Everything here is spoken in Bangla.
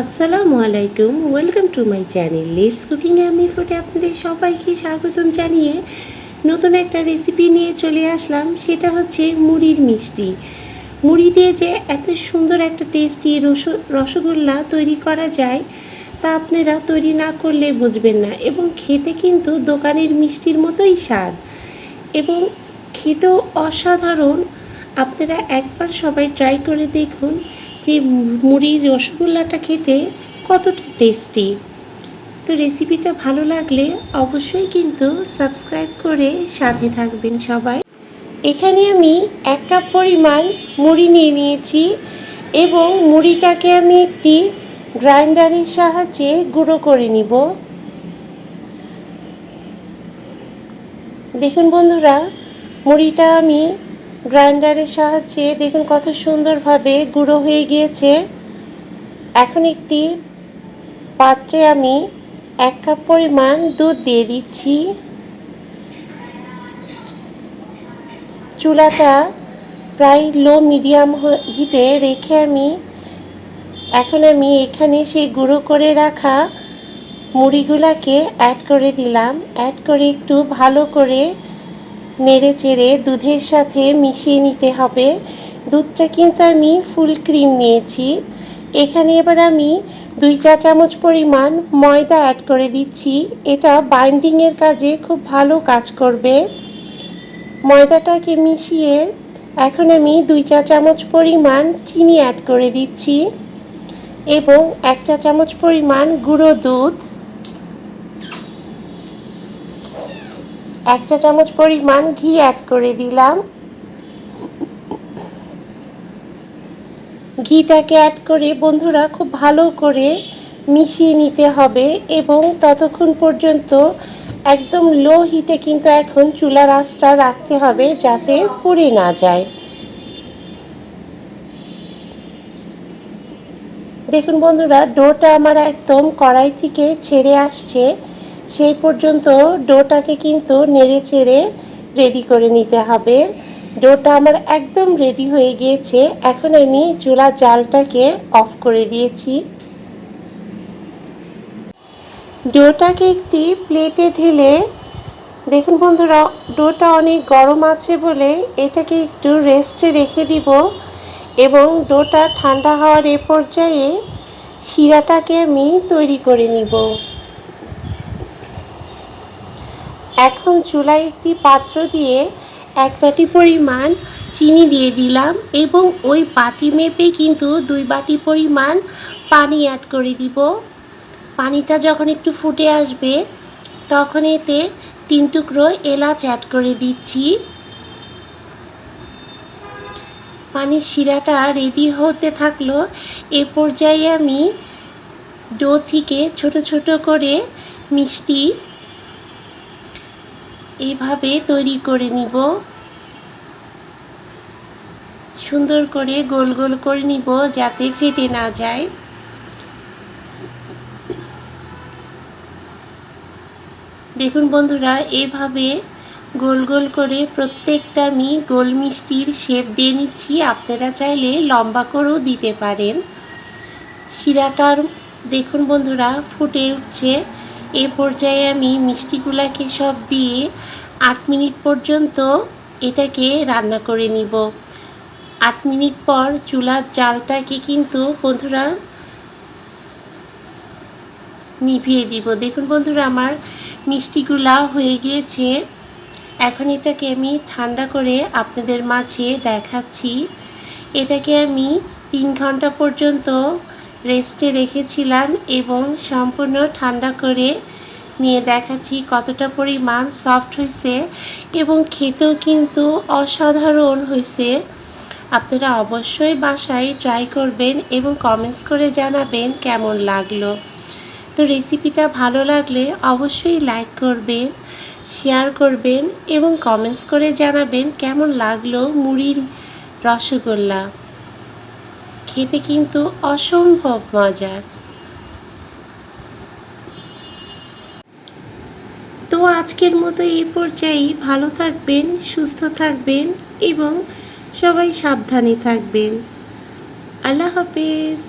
আসসালামু আলাইকুম welcome to my channel let's cooking আমি ফুটে আপনাদের সবাইকে স্বাগতম জানিয়ে নতুন একটা রেসিপি নিয়ে চলে আসলাম, সেটা হচ্ছে মুড়ির মিষ্টি। মুড়ি দিয়ে যে এত সুন্দর একটা টেস্টি রস, রসগোল্লা তৈরি করা যায়, তা আপনারা তৈরি না করলে বুঝবেন না এবং খেতে কিন্তু দোকানের মিষ্টির মতোই স্বাদ। এবং খেতেও অসাধারণ, আপনারা একবার সবাই ট্রাই করে দেখুন যে মুড়ির রসগোল্লাটা খেতে কতটা টেস্টি তো রেসিপিটা ভালো লাগলে অবশ্যই কিন্তু সাবস্ক্রাইব করে সাথে থাকবেন সবাই। এখানে আমি এক কাপ পরিমাণ মুড়ি নিয়ে নিয়েছি এবং মুড়িটাকে আমি একটি গ্রাইন্ডারের সাহায্যে গুঁড়ো করে নিব। দেখুন বন্ধুরা, মুড়িটা আমি গ্রাইন্ডারের সাহায্যে দেখুন কত সুন্দরভাবে গুঁড়ো হয়ে গিয়েছে। এখন একটি পাত্রে আমি এক কাপ পরিমাণ দুধ দিয়ে দিচ্ছি। চুলাটা প্রায় লো মিডিয়াম হিটে রেখে আমি এখন আমি এখানে সেই গুঁড়ো করে রাখা মুড়িগুলাকে অ্যাড করে দিলাম। অ্যাড করে একটু ভালো করে নেড়ে চেড়ে দুধের সাথে মিশিয়ে নিতে হবে। দুধটা কিন্তু আমি ফুল ক্রিম নিয়েছি। এখানে এবার আমি দুই চা চামচ পরিমাণ ময়দা অ্যাড করে দিচ্ছি। এটা বাইন্ডিংয়ের কাজে খুব ভালো কাজ করবে। ময়দাটাকে মিশিয়ে এখন আমি দুই চা চামচ পরিমাণ চিনি অ্যাড করে দিচ্ছি এবং এক চা চামচ পরিমাণ গুঁড়ো দুধ। এক চা চামচ পরিমাণ ঘি অ্যাড করে দিলাম। ঘিটাকে অ্যাড করে বন্ধুরা খুব ভালো করে মিশিয়ে নিতে হবে এবং ততক্ষণ পর্যন্ত একদম লো হিটে কিন্তু এখন চুলার আঁচটা রাখতে হবে যাতে পুড়ে না যায়। দেখুন বন্ধুরা ডোটা আমার একদম কড়াই থেকে ছেড়ে আসছে। সেই পর্যন্ত ডোটাকে কিন্তু নেড়ে চেড়ে রেডি করে নিতে হবে। ডোটা আমার একদম রেডি হয়ে গিয়েছে। এখন আমি চুলা জালটাকে অফ করে দিয়েছি। ডোটাকে একটি প্লেটে ঢেলে, দেখুন বন্ধুরা, ডোটা অনেক গরম আছে বলে এটাকে একটু রেস্টে রেখে দিব এবং ডোটা ঠান্ডা হওয়ার এ পর্যায়ে শিরাটাকে আমি তৈরি করে নিব। এখন চুলায় একটি পাত্র দিয়ে এক বাটি পরিমাণ চিনি দিয়ে দিলাম এবং ওই বাটি মেপে কিন্তু দুই বাটি পরিমাণ পানি অ্যাড করে দিব। পানিটা যখন একটু ফুটে আসবে, তখন এতে তিন টুকরো এলাচ অ্যাড করে দিচ্ছি। পানির শিরাটা রেডি হতে থাকল। এ পর্যায়ে আমি ডো থেকে ছোট ছোট করে মিষ্টি এইভাবে তৈরি করে নিব। সুন্দর করে গোল গোল করে নিব যাতে ফেটে না যায়। দেখুন বন্ধুরা, এভাবে গোল গোল করে প্রত্যেকটা আমি গোল মিষ্টির শেপ দিয়ে নিচ্ছি। আপনারা চাইলে লম্বা করেও দিতে পারেন। শিরাটার, দেখুন বন্ধুরা, ফুটে উঠছে। এ পর্যায়ে আমি মিষ্টিগুলাকে সব দিয়ে আট মিনিট পর্যন্ত এটাকে রান্না করে নিব। আট মিনিট পর চুলার জালটাকে কিন্তু বন্ধুরা নিভিয়ে দিব। দেখুন বন্ধুরা, আমার মিষ্টিগুলা হয়ে গিয়েছে। এখন এটাকে আমি ঠান্ডা করে আপনাদের মাঝে দেখাচ্ছি। এটাকে আমি তিন ঘণ্টা পর্যন্ত রেস্টে রেখেছিলাম এবং সম্পূর্ণ ঠান্ডা করে নিয়ে দেখাচ্ছি কতটা পরিমাণ সফট হয়েছে এবং খেতেও কিন্তু অসাধারণ হয়েছে। আপনারা অবশ্যই বাসায় ট্রাই করবেন এবং কমেন্টস করে জানাবেন কেমন লাগল। তো রেসিপিটা ভালো লাগলে অবশ্যই লাইক করবেন, শেয়ার করবেন এবং কমেন্টস করে জানাবেন কেমন লাগল মুড়ির রসগোল্লা। খেতে কিন্তু অসম্ভব মজার। তো আজকের মতো এই পর্যায়ে ভালো থাকবেন, সুস্থ থাকবেন এবং সবাই সাবধানে থাকবেন। আল্লাহ হাফেজ।